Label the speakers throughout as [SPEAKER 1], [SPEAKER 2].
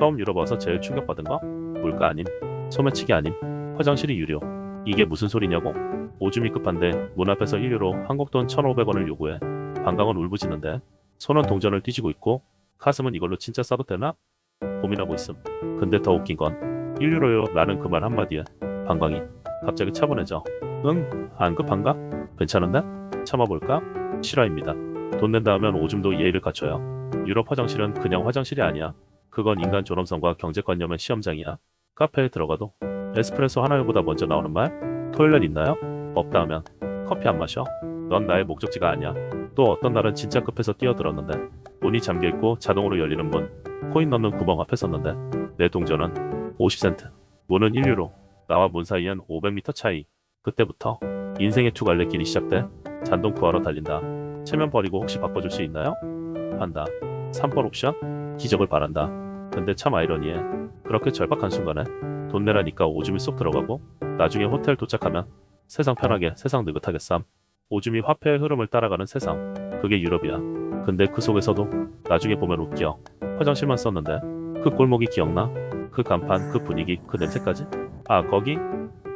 [SPEAKER 1] 처음 유럽 와서 제일 충격받은 거? 물가 아님, 소매치기 아님, 화장실이 유료. 이게 무슨 소리냐고? 오줌이 급한데 문 앞에서 1유로 한국 돈 1,500원을 요구해. 방광은 울부짖는데 손은 동전을 뒤지고 있고 가슴은 이걸로 진짜 싸도 되나? 고민하고 있음. 근데 더 웃긴 건 1유로요 라는 그 말 한마디에 방광이 갑자기 차분해져. 응? 안 급한가? 괜찮은데? 참아볼까? 실화입니다. 돈 낸다 하면 오줌도 예의를 갖춰요. 유럽 화장실은 그냥 화장실이 아니야. 그건 인간 존엄성과 경제관념의 시험장이야. 카페에 들어가도 에스프레소 하나 요보다 먼저 나오는 말? 토일렛 있나요? 없다 하면 커피 안 마셔? 넌 나의 목적지가 아니야. 또 어떤 날은 진짜 급해서 뛰어들었는데 문이 잠겨있고 자동으로 열리는 문 코인 넣는 구멍 앞에 섰는데 내 동전은 50센트 문은 1유로 나와 문 사이엔 500m 차이 그때부터 인생의 투갈래길이 시작돼 잔돈 구하러 달린다 체면 버리고 혹시 바꿔줄 수 있나요? 한다 3번 옵션? 기적을 바란다 근데 참 아이러니해 그렇게 절박한 순간에 돈 내라니까 오줌이 쏙 들어가고 나중에 호텔 도착하면 세상 편하게 세상 느긋하게 쌈 오줌이 화폐의 흐름을 따라가는 세상 그게 유럽이야 근데 그 속에서도 나중에 보면 웃겨 화장실만 썼는데 그 골목이 기억나? 그 간판, 그 분위기, 그 냄새까지? 아 거기?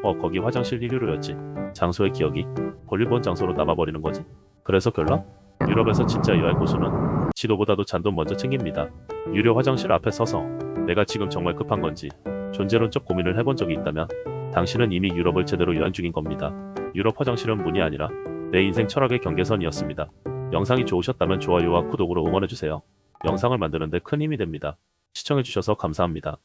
[SPEAKER 1] 어 거기 화장실 1유로였지 장소의 기억이 볼일 본 장소로 남아버리는 거지 그래서 결론? 유럽에서 진짜 여행 고수는 지도보다도 잔돈 먼저 챙깁니다. 유료 화장실 앞에 서서 내가 지금 정말 급한 건지 존재론적 고민을 해본 적이 있다면 당신은 이미 유럽을 제대로 여행 중인 겁니다. 유럽 화장실은 문이 아니라 내 인생 철학의 경계선이었습니다. 영상이 좋으셨다면 좋아요와 구독으로 응원해주세요. 영상을 만드는데 큰 힘이 됩니다. 시청해주셔서 감사합니다